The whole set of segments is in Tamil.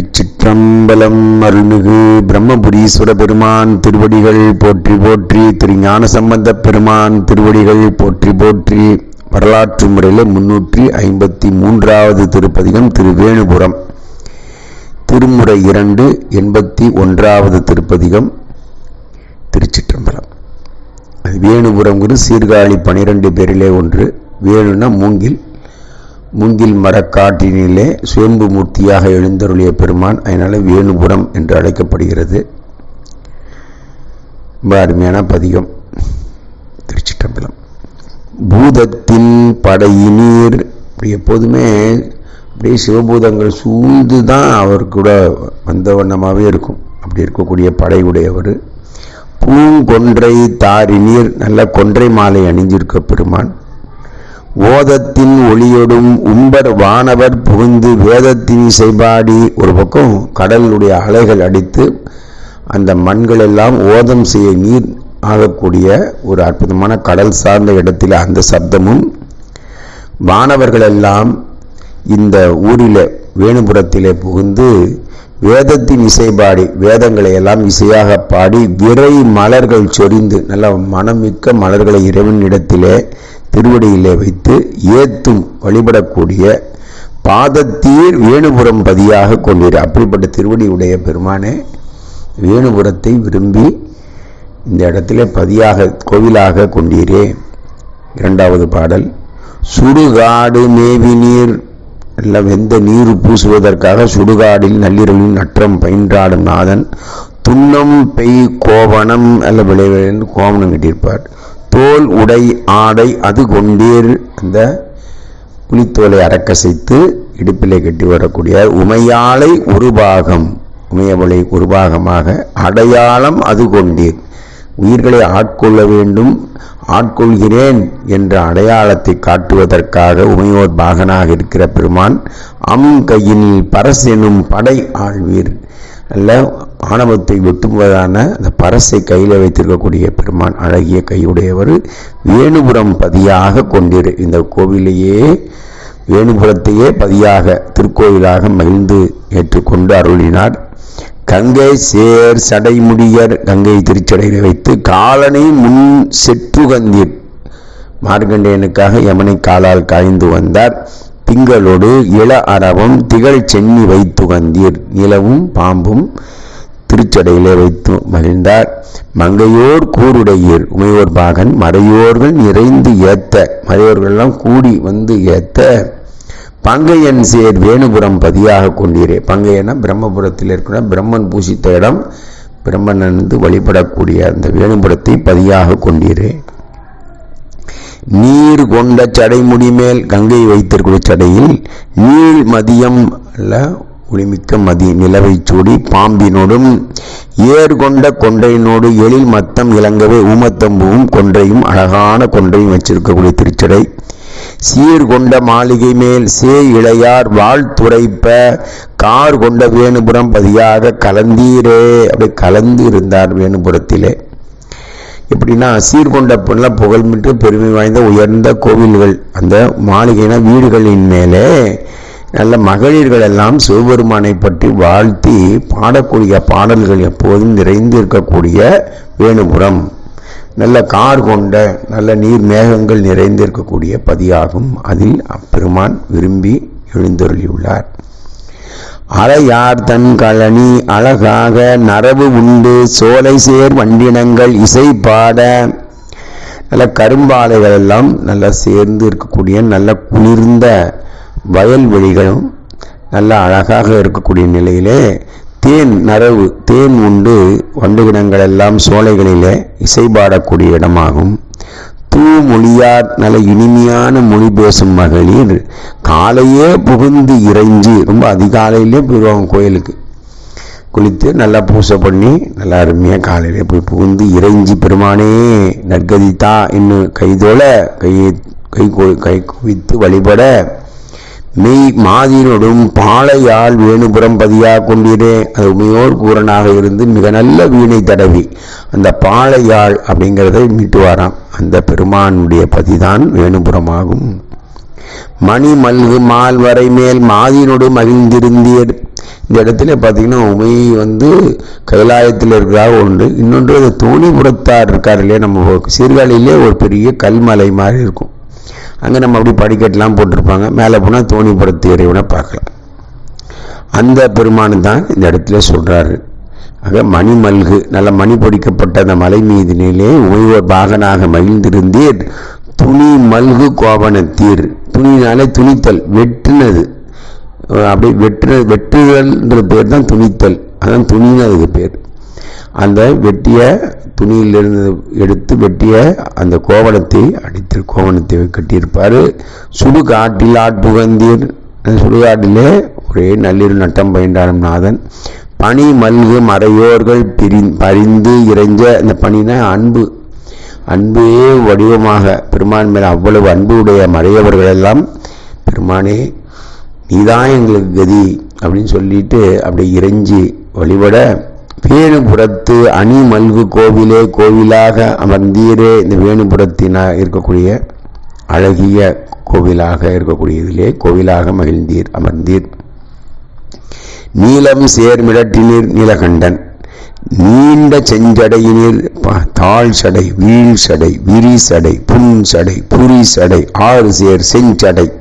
திருச்சிற்றம்பலம் அருள்மிகு பிரம்மபுரீஸ்வர பெருமான் திருவடிகள் போற்றி போற்றி திரு சம்பந்த பெருமான் திருவடிகள் போற்றி போற்றி வரலாற்று முறையில் முன்னூற்றி ஐம்பத்தி மூன்றாவது திருப்பதிகம் திருவேணுபுரம். திருமுறை இரண்டு எண்பத்தி ஒன்றாவது திருப்பதிகம் திருச்சிற்றம்பலம். அது வேணுபுரம்ங்கிறது சீர்காழி பனிரெண்டு பேரிலே ஒன்று வேணுனா மூங்கில் முந்தில் மரக்காட்டினிலே சுயம்பு மூர்த்தியாக எழுந்தருளிய பெருமான் அதனால் வேணுபுரம் என்று அழைக்கப்படுகிறது. ரொம்ப அருமையான பதிகம். திருச்சிட்டம்பலம் பூதத்தின் படையினீர் அப்படி எப்போதுமே அப்படியே சிவபூதங்கள் சூழ்ந்து தான் அவர் கூட வந்த வண்ணமாகவே இருக்கும். அப்படி இருக்கக்கூடிய படை உடையவர் பூங்கொன்றை தாரினீர் நல்ல கொன்றை மாலை அணிஞ்சிருக்க பெருமான். ஓதத்தின் ஒளியொடும் உம்பர் வானவர் புகுந்து வேதத்தின் இசைபாடி ஒரு பக்கம் கடலுடைய அலைகள் அடித்து அந்த மண்கள் எல்லாம் ஓதம் செய்ய நீர் ஆகக்கூடிய ஒரு அற்புதமான கடல் சார்ந்த இடத்தில் அந்த சப்தமும் வானவர்களெல்லாம் இந்த ஊரில் வேணுபுரத்திலே புகுந்து வேதத்தின் இசைபாடி வேதங்களை எல்லாம் இசையாக பாடி விரை மலர்கள் சொரிந்து நல்ல மனமிக்க மலர்களை இறைவனிடத்திலே திருவடியிலே வைத்து ஏத்தும் வழிபடக்கூடிய பாதத்தீர் வேணுபுரம் பதியாக கொண்டீர் அப்படிப்பட்ட திருவடியுடைய பெருமானே வேணுபுரத்தை விரும்பி இந்த இடத்திலே பதியாக கோவிலாக கொண்டீரே. இரண்டாவது பாடல் சுடுகாடு மேவி நீர் நல்ல வெந்த நீர் பூசுவதற்காக சுடுகாடில் நள்ளிரவில் நற்றம் பயின்றாடும் நாதன். துன்னம் பெய் கோவணம் அல்ல விளைவு கோவணம் கட்டியிருப்பார். தோல் உடை ஆடை அது கொண்டீர் அந்த புலித்தோலை அறக்கசைத்து இடுப்பிலே கட்டி வரக்கூடிய உமையாளை ஒரு பாகம் உமையவளை ஒரு பாகமாக அடையாளம் அது கொண்டீர். உயிர்களை ஆட்கொள்ள வேண்டும். ஆட்கொள்கிறேன் என்ற அடையாளத்தை காட்டுவதற்காக உமையோர் பாகனாக இருக்கிற பெருமான் அம் கையில் பரஸ் எனும் படை ஆழ்வீர். நல்ல ஆணவத்தை வெட்டுவதான அந்த பரசை கையில் வைத்திருக்கக்கூடிய பெருமான் அழகிய கையுடையவர் வேணுபுரம் பதியாக கொண்டிரு. இந்த கோவிலையே வேணுபுரத்தையே பதியாக திருக்கோயிலாக மகிழ்ந்து ஏற்றுக்கொண்டு அருளினார். கங்கை சேர் சடைமுடியர் கங்கை திருச்சடையில் வைத்து காலனை முன் செற்றுகந்தீர். மார்கண்டேயனுக்காக யமனை காலால் காய்ந்து வந்தார். திங்களோடு இள அரவம் திகழ் சென்னி வைத்துகந்தீர். நிலவும் பாம்பும் திருச்சடையிலே வைத்து மகிழ்ந்தார். மங்கையோர் கூருடையீர் உமையோர் பாகன் மறையோர்கள் நிறைந்து ஏத்த மறையோர்கள்லாம் கூடி வந்து ஏத்த. பங்கையன் சேர் வேணுபுரம் பதியாக கொண்டீரே. பங்கையனா பிரம்மபுரத்தில் இருக்கிற பிரம்மன் பூசித்த இடம் பிரம்மன் வந்து வழிபடக்கூடிய அந்த வேணுபுரத்தை பதியாக கொண்டீரே. நீர் கொண்ட சடைமுடி மேல் கங்கை வைத்திருக்கிற சடையில் நீள் மதியம் அல்ல ஒளிமிக்க மதி நிலவை சூடி பாம்பினோடும் ஏர் கொண்ட கொன்றையினோடு எழில் மத்தம் இளங்கவே ஊமத்தம்பூவும் கொன்றையும் அழகான கொன்றையும் வச்சிருக்கக்கூடிய திருச்சடை. சீர்கொண்ட மாளிகை மேல் சே இளையார் வாழ்த்துரைப்ப கார் கொண்ட வேணுபுரம் பதியாக கலந்தீரே. அப்படி கலந்து இருந்தார் வேணுபுரத்திலே. எப்படின்னா சீர்கொண்ட பெண்ணெலாம் புகழ்மிட்டு பெருமை வாய்ந்த உயர்ந்த கோவில்கள். அந்த மாளிகைனா வீடுகளின் மேலே நல்ல மகளிர்கள் எல்லாம் சிவபெருமானை பற்றி வாழ்த்தி பாடக்கூடிய பாடல்கள் எப்போதும் நிறைந்து இருக்கக்கூடிய வேணுபுரம். நல்ல கார் கொண்ட நல்ல நீர் மேகங்கள் நிறைந்திருக்கக்கூடிய பதியாகும். அதில் அப்பெருமான் விரும்பி எழுந்தருளியுள்ளார். அறையார் தன் கழனி அழகாக நரவு உண்டு. சோலை சேர் வண்டினங்கள் இசை பாட. நல்ல கரும்பாலைகள் எல்லாம் நல்லா சேர்ந்து இருக்கக்கூடிய நல்ல குளிர்ந்த வயல்வெளிகளும் நல்ல அழகாக இருக்கக்கூடிய நிலையிலே தேன் நரவு தேன் உண்டு வண்டுகிடங்கள் எல்லாம் சோலைகளிலே இசைபாடக்கூடிய இடமாகும். தூமொழியார் நல்ல இனிமையான மொழி பேசும் மகளிர் காலையே புகுந்து இறைஞ்சி ரொம்ப அதிகாலையிலே போயிடுவாங்க கோயிலுக்கு. குளித்து நல்லா பூசை பண்ணி நல்லா அருமையாக காலையிலே போய் புகுந்து இறைஞ்சி பெருமானே நற்கதித்தா இன்னும் கைதோல கையை கை கை குவித்து வழிபட மெய் மாதினோடும் பாளையால் வேணுபுறம் பதியாக கொண்டீரே. அது உமையோர் கூரனாக இருந்து மிக நல்ல வீணை தடவி. அந்த பாளையாள் அப்படிங்கிறதை மீட்டு வாராம் அந்த பெருமானுடைய பதிதான் வேணுபுறமாகும். மணி மல்கு மால் வரை மேல் மாதினோடு மகிழ்ந்திருந்தீர். இந்த இடத்துல பார்த்தீங்கன்னா உமை வந்து கைலாயத்தில் இருக்கிறதாக ஒன்று இன்னொன்று தோணிபுரத்தார் இருக்கார் இல்லையா? நம்ம சீர்காழியிலே ஒரு பெரிய கல்மலை மாதிரி இருக்கும். அங்கே நம்ம அப்படி படிக்கட்டெலாம் போட்டிருப்பாங்க. மேலே போனால் தோணிபுரத்து இறைவனை பார்க்கலாம். அந்த பெருமானு தான் இந்த இடத்துல சொல்கிறாரு ஆக மணி மல்கு நல்ல மணி பொடிக்கப்பட்ட அந்த மலை மீதினிலே உமையோர் பாகனாக மகிழ்ந்திருந்தீர். துணி மல்கு கோவணத்தீர் துணினாலே துணித்தல் வெட்டினது. அப்படி வெட்டுன வெட்டுதல்ன்ற பேர் தான் துணித்தல். அதான் துணின்னு அதுக்கு பேர். அந்த வெட்டிய துணியிலிருந்து எடுத்து வெட்டிய அந்த கோவணத்தை அடித்து கோவணத்தை கட்டியிருப்பார். சுடுகாட்டில் ஆட்புகந்தீர் அந்த சுடுகாட்டிலே ஒரே நள்ளிரு நட்டம் பயின்றாரம் நாதன். பனி மல்கு மறையோர்கள் பிரி பரிந்து இறைஞ்ச இந்த பணினா அன்பு. அன்பே வடிவமாக பெருமான் மேல் அவ்வளவு அன்பு உடைய மறையவர்கள் எல்லாம் பெருமானே நீதான் எங்களுக்கு கதி அப்படின்னு சொல்லிட்டு அப்படி இறைஞ்சி வழிபட வேணுபுரத்து அணிமல்கு கோவிலே கோவிலாக அமர்ந்தீரே இந்த வேணுபுரத்தினா இருக்கக்கூடிய அழகிய கோவிலாக இருக்கக்கூடியதிலே கோவிலாக மகிழ்ந்தீர் அமர்ந்தீர். நீலம் சேர்மிடற்றினீர் நீலகண்டன். நீண்ட செஞ்சடையினீர் தாழ் சடை வீழ் சடை விரி சடை புன் சடை புரி சடை ஆறு சேர் செஞ்சடை.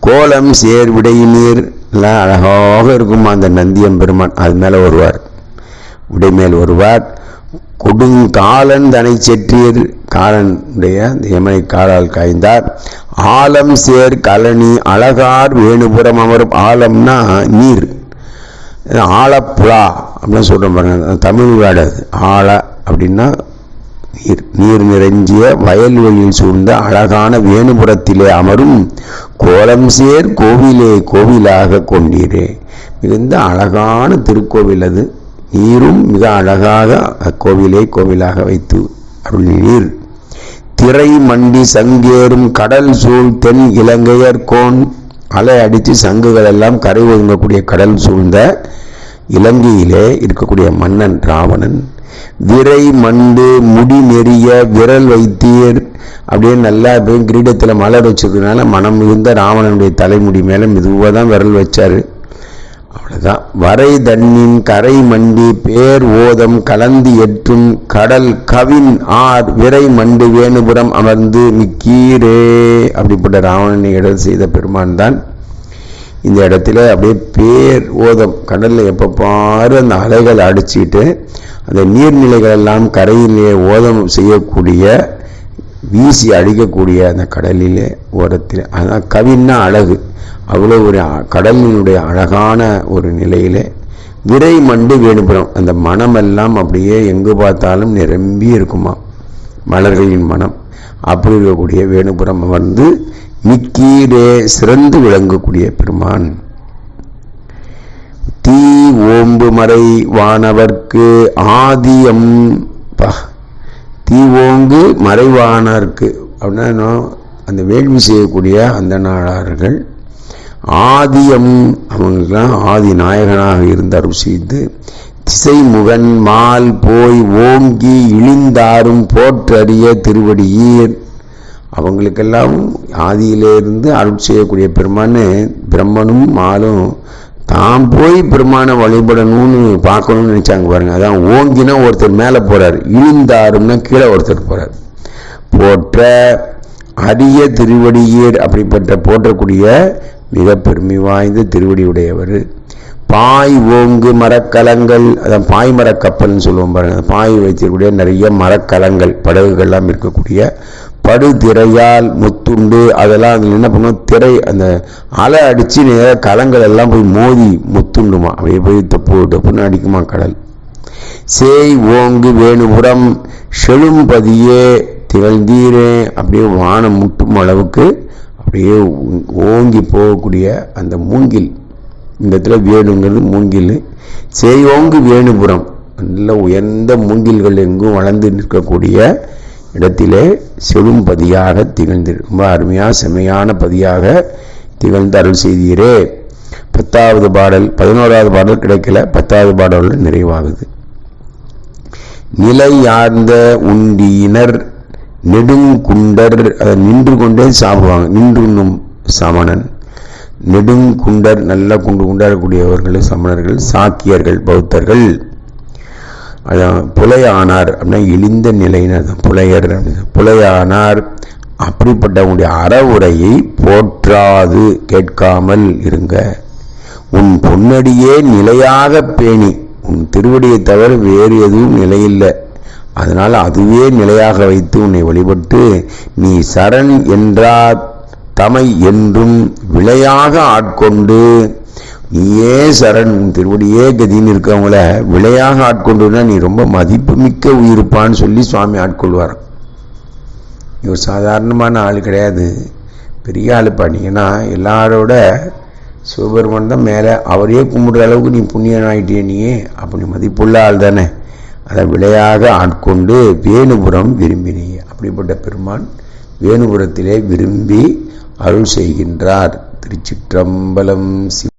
கோலம் சேர்விடையினீர் எல்லாம் அழகாக இருக்கும் அந்த நந்தியம் பெருமான் அது மேலே வருவார். உடைமேல் மேல் வருவார் கொடுங்காலன் தனை செற்றீர் காலனுடைய எமனை காலால் காய்ந்தார். ஆலம் சேர் கலனி அழகார் வேணுபுரம் அமரும். ஆலம்னா நீர். ஆலப்புழா அப்படின்னு சொல்கிற பாருங்க. தமிழ் வேர்டு அது. ஆழ அப்படின்னா நீர். நீர் நிறைஞ்சிய வயல்வெளியில் சூழ்ந்த அழகான வேணுபுரத்திலே அமரும். கோலம் சேர் கோவிலே கோவிலாக கொண்டீரே. மிகுந்த அழகான திருக்கோவில் அது. நீரும் மிக அழகாக அக்கோவிலை கோவிலாக வைத்து அருளினீர் திரை மண்டி சங்கேறும் கடல் சூழ் தென் இலங்கையர் கோன். அலை அடித்து சங்குகள் எல்லாம் கரை ஒதுங்கக்கூடிய கடல் சூழ்ந்த இலங்கையிலே இருக்கக்கூடிய மன்னன் ராவணன். விரை மண்டு முடி நெறிய விரல் வைத்தீர். அப்படியே நல்லா அப்படியே கிரீடத்தில் மலர் வச்சதுனால மனம் மிகுந்த ராவணனுடைய தலைமுடி மேலே மெதுவாக தான் விரல் வச்சார். அவ்வளோதான் வரை தண்ணின் கரை மண்டி பேர் ஓதம் கலந்து எற்றும் கடல் கவின் ஆர் விரை மண்டு வேணுபுரம் அமர்ந்து மிக்கீரே அப்படிப்பட்ட ராவணனை இடல் செய்த பெருமான் தான். இந்த இடத்துல அப்படியே பேர் ஓதம் கடலில் எப்போ பாரு அந்த அலைகள் அடிச்சுட்டு அந்த நீர்நிலைகள் எல்லாம் கரையிலே ஓதம் செய்யக்கூடிய வீசி அழிக்கக்கூடிய அந்த கடலிலே ஓரத்தில் அதான் கவின்னா அழகு. அவ்வளோ ஒரு கடலினுடைய அழகான ஒரு நிலையிலே விரை மண்டு வேணுபுரம் அந்த மனமெல்லாம் அப்படியே எங்கு பார்த்தாலும் நிரம்பி இருக்குமா? மலர்களின் மனம். அப்படி இருக்கக்கூடிய வேணுபுரம் வந்து மிக்கீரே சிறந்து விளங்கக்கூடிய பெருமான். தீ ஓம்பு மறை வானவர்க்கு ஆதியம் பா தீ ஓங்கு மறைவானருக்கு. அப்படின்னா அந்த வேள்வி செய்யக்கூடிய அந்த நாடார்கள் ஆதியம் அவங்களுக்கெல்லாம் ஆதி நாயகனாக இருந்து அருள் செய்து திசைமுகன் மால் போய் ஓங்கி இழிந்தாரும் போற்றறிய திருவடியீர். அவங்களுக்கெல்லாம் ஆதியிலிருந்து அருள் செய்யக்கூடிய பெருமான்னு பிரம்மனும் மாலும் தான் போய் பெருமானை வழிபடணும்னு பார்க்கணும்னு நினச்சாங்க பாருங்க. அதான் ஓங்கினா ஒருத்தர் மேலே போகிறார் இழிந்தாரும்னா கீழே ஒருத்தர் போகிறார் போற்ற அரிய திருவடியீர் அப்படிப்பட்ட போற்றக்கூடிய மிக பெருமை வாய்ந்த திருவடியுடையவர். பாய் ஓங்கு மரக்கலங்கள் அதான் பாய் மரக்கப்பல்னு சொல்லுவோம் பாருங்கள் பாய் வைத்திருக்கக்கூடிய நிறைய மரக்கலங்கள் படகுகள்லாம் இருக்கக்கூடிய படு திரையால் முத்துண்டு. அதெல்லாம் அதில் என்ன பண்ணுவோம் திரை அந்த அலை அடித்து நேராக கலங்கள் எல்லாம் போய் மோதி முத்துண்டுமா? அப்படியே போய் தப்பு டப்புன்னு அடிக்குமா கடல். சேய் ஓங்கு வேணுபுரம் செழும்பதியே திகழ்ந்தீரே. அப்படியே வானம் முட்டும் அளவுக்கு அப்படியே ஓங்கி போகக்கூடிய அந்த மூங்கில். இந்த இடத்துல வேணுங்கிறது மூங்கில். சேயோங்கு வேணுபுரம் நல்ல உயர்ந்த மூங்கில்கள் எங்கும் வளர்ந்து நிற்கக்கூடிய இடத்திலே செழும் பதியாக திகழ்ந்து ரொம்ப அருமையாக செம்மையான பதியாக திகழ்ந்து அருள் செய்தீரே. பத்தாவது பாடல் பதினோராவது பாடல் கிடைக்கல பத்தாவது பாடல் நிறைவாகுது. நிலையார்ந்த உண்டியினர் நெடுங்குண்டர் அதை நின்று கொண்டே சாப்பிடுவாங்க. நின்றுண்ணும் சமணன் நெடுங்குண்டர் நல்ல குண்டு குண்டாடக்கூடியவர்கள் சமணர்கள் சாக்கியர்கள் பௌத்தர்கள். அதான் புலையானார் அப்படின்னா இழிந்த நிலையினர் புலையர் அப்படின்னு. புலையானார். அப்படிப்பட்டவங்களுடைய அறவுரையை போற்றாது கேட்காமல் இருங்க. உன் பொன்னடியே நிலையாக பேணி உன் திருவடியை தவிர வேறு எதுவும் நிலையில்லை. அதனால் அதுவே நிலையாக வைத்து உன்னை வழிபட்டு நீ சரண் என்றார் தமை என்றும் விளையாக ஆட்கொண்டு நீயே சரண் உன் திருவடியே கதின்னு இருக்கவங்கள விளையாக ஆட்கொண்டுனா நீ ரொம்ப மதிப்புமிக்க உயிருப்பான்னு சொல்லி சுவாமி ஆட்கொள்வார். இவர் சாதாரணமான ஆள் கிடையாது. பெரிய ஆள் பண்ணிங்கன்னா எல்லாரோட சிவபெருமான் தான் மேலே. அவரையே கும்பிடுற அளவுக்கு நீ புண்ணியம் ஆயிட்டிய நீயே அப்படி மதிப்புள்ள ஆள் தானே. அதை விளையாக ஆட்கொண்டு வேணுபுரம் விரும்பினே. அப்படிப்பட்ட பெருமான் வேணுபுரத்திலே விரும்பி அருள் செய்கின்றார். திருச்சிற்றம்பலம் சிவ